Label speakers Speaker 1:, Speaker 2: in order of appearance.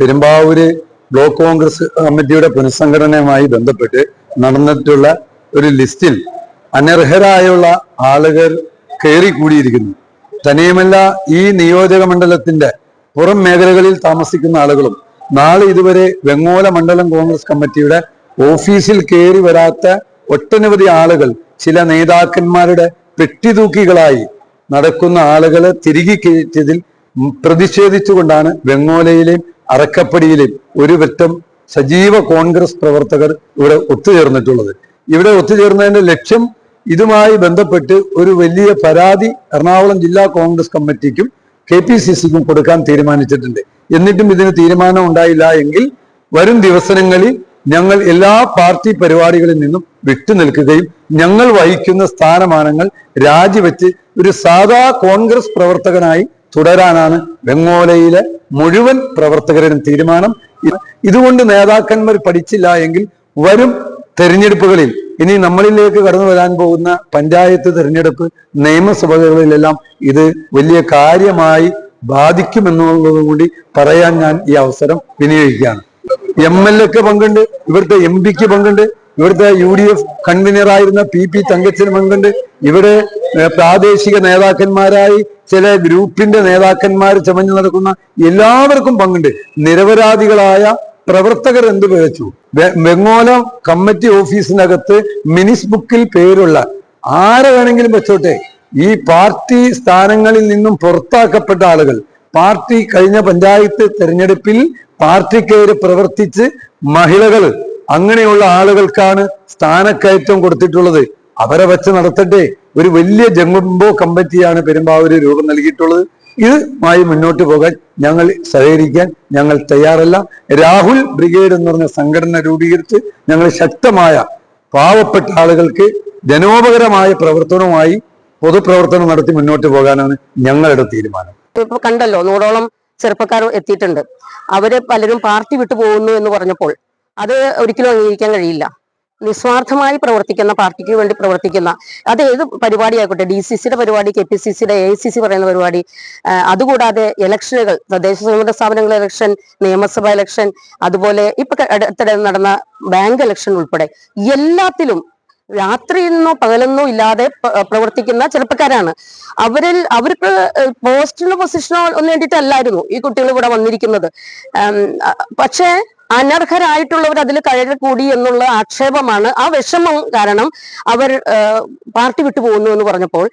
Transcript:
Speaker 1: Perumbavoor block Congress കമ്മിറ്റിയുടെ പുനഃസംഘടനയുമായി ബന്ധപ്പെട്ട് നടന്നിട്ടുള്ള ഒരു ലിസ്റ്റിൽ അനർഹരായുള്ള ആളുകൾ കയറി കൂടിയിരിക്കുന്നു തനിയുമല്ല ഈ നിയോജക മണ്ഡലത്തിന്റെ പുറം മേഖലകളിൽ താമസിക്കുന്ന ആളുകളും നാളെ ഇതുവരെ വെങ്ങോല മണ്ഡലം കോൺഗ്രസ് കമ്മിറ്റിയുടെ ഓഫീസിൽ കയറി വരാത്ത ഒട്ടനവധി ആളുകൾ ചില നേതാക്കന്മാരുടെ പെട്ടിതൂക്കികളായി നടക്കുന്ന ആളുകളെ തിരികെ കയറ്റിയതിൽ പ്രതിഷേധിച്ചുകൊണ്ടാണ് വെങ്ങോലയിലെയും അറക്കപ്പടിയിലെയും ഒരു വറ്റം സജീവ കോൺഗ്രസ് പ്രവർത്തകർ ഇവിടെ ഒത്തുചേർന്നിട്ടുള്ളത്. ഇവിടെ ഒത്തുചേർന്നതിന്റെ ലക്ഷ്യം ഇതുമായി ബന്ധപ്പെട്ട് ഒരു വലിയ പരാതി എറണാകുളം ജില്ലാ കോൺഗ്രസ് കമ്മിറ്റിക്കും കെ പി സി സിക്കും കൊടുക്കാൻ തീരുമാനിച്ചിട്ടുണ്ട്. എന്നിട്ടും ഇതിന് തീരുമാനം ഉണ്ടായില്ല എങ്കിൽ വരും ദിവസങ്ങളിൽ ഞങ്ങൾ എല്ലാ പാർട്ടി പരിപാടികളിൽ നിന്നും വിട്ടുനിൽക്കുകയും ഞങ്ങൾ വഹിക്കുന്ന സ്ഥാനമാനങ്ങൾ രാജിവെച്ച് ഒരു സാധാ കോൺഗ്രസ് പ്രവർത്തകനായി തുടരാനാണ് വെങ്ങോലയിലെ മുഴുവൻ പ്രവർത്തകരുടെയും തീരുമാനം. ഇതുകൊണ്ട് നേതാക്കന്മാർ പഠിച്ചില്ല എങ്കിൽ വരും തെരഞ്ഞെടുപ്പുകളിൽ. ഇനി നമ്മളിലേക്ക് കടന്നു വരാൻ പോകുന്ന പഞ്ചായത്ത് തെരഞ്ഞെടുപ്പ് നിയമസഭകളിലെല്ലാം ഇത് വലിയ കാര്യമായി ബാധിക്കുമെന്നുള്ളതും കൂടി പറയാൻ ഞാൻ ഈ അവസരം വിനിയോഗിക്കുകയാണ്. എം എൽ എക്ക് പങ്കുണ്ട് ഇവിടുത്തെ എം പിക്ക് പങ്കുണ്ട് ഇവിടുത്തെ യു ഡി എഫ് കൺവീനറായിരുന്ന പി പി തങ്കച്ചൻ മങ്കണ്ട് ഇവിടെ പ്രാദേശിക നേതാക്കന്മാരായി ചില ഗ്രൂപ്പിന്റെ നേതാക്കന്മാർ ചമഞ്ഞു നടക്കുന്ന എല്ലാവർക്കും പങ്കുണ്ട്. നിരപരാധികളായ പ്രവർത്തകർ എന്ത് പിഴച്ചു ബംഗോല കമ്മിറ്റി ഓഫീസിനകത്ത് മിനിസ് ബുക്കിൽ പേരുള്ള ആരെ വേണമെങ്കിലും വെച്ചോട്ടെ. ഈ പാർട്ടി സ്ഥാനങ്ങളിൽ നിന്നും പുറത്താക്കപ്പെട്ട ആളുകൾ പാർട്ടി കഴിഞ്ഞ പഞ്ചായത്ത് തെരഞ്ഞെടുപ്പിൽ പാർട്ടിക്കേര് പ്രവർത്തിച്ച് മഹിളകൾ അങ്ങനെയുള്ള ആളുകൾക്കാണ് സ്ഥാനക്കയറ്റം കൊടുത്തിട്ടുള്ളത്. അവരെ വെച്ച് നടത്തട്ടെ. ഒരു വലിയ ജംഗുംബോ കമ്മിറ്റിയാണ് പെരുമ്പാവൂര് രൂപം നൽകിയിട്ടുള്ളത്. ഇതുമായി മുന്നോട്ട് പോകാൻ ഞങ്ങൾ സഹകരിക്കാൻ ഞങ്ങൾ തയ്യാറല്ല. രാഹുൽ ബ്രിഗേഡ് എന്ന് പറഞ്ഞ സംഘടന രൂപീകരിച്ച് ഞങ്ങൾ ശക്തമായ പാവപ്പെട്ട ആളുകൾക്ക് ജനോപകരമായ പ്രവർത്തനവുമായി പൊതുപ്രവർത്തനം നടത്തി മുന്നോട്ട് പോകാനാണ് ഞങ്ങളുടെ തീരുമാനം.
Speaker 2: ഇപ്പൊ കണ്ടല്ലോ നൂറോളം ചെറുപ്പക്കാർ എത്തിയിട്ടുണ്ട്. അവർ പലരും പാർട്ടി വിട്ടു പോകുന്നു എന്ന് പറഞ്ഞപ്പോൾ അത് ഒരിക്കലും അംഗീകരിക്കാൻ കഴിയില്ല. നിസ്വാർത്ഥമായി പ്രവർത്തിക്കുന്ന പാർട്ടിക്ക് വേണ്ടി പ്രവർത്തിക്കുന്ന അത് ഏത് പരിപാടി ആയിക്കോട്ടെ ഡി സി സിയുടെ പരിപാടി കെ പി സി സിയുടെ എ സി സി പറയുന്ന പരിപാടി അതുകൂടാതെ ഇലക്ഷനുകൾ തദ്ദേശ സ്വയംഭരണ സ്ഥാപനങ്ങൾ ഇലക്ഷൻ നിയമസഭാ ഇലക്ഷൻ അതുപോലെ ഇപ്പൊ അടുത്തിടെ നടന്ന ബാങ്ക് ഇലക്ഷൻ ഉൾപ്പെടെ എല്ലാത്തിലും രാത്രിയെന്നോ പകലെന്നോ ഇല്ലാതെ പ്രവർത്തിക്കുന്ന ചെറുപ്പക്കാരാണ്. അവരിൽ അവർക്ക് പോസ്റ്റിനോ പൊസിഷനോ ഒന്നും വേണ്ടിയിട്ടല്ലായിരുന്നു ഈ കുട്ടികൾ ഇവിടെ വന്നിരിക്കുന്നത്. പക്ഷേ അനർഹരായിട്ടുള്ളവർ അതിൽ കയറി കൂടി എന്നുള്ള ആക്ഷേപമാണ് ആ വിഷമം കാരണം അവർ പാർട്ടി വിട്ടു പോകുന്നു എന്ന് പറഞ്ഞപ്പോൾ.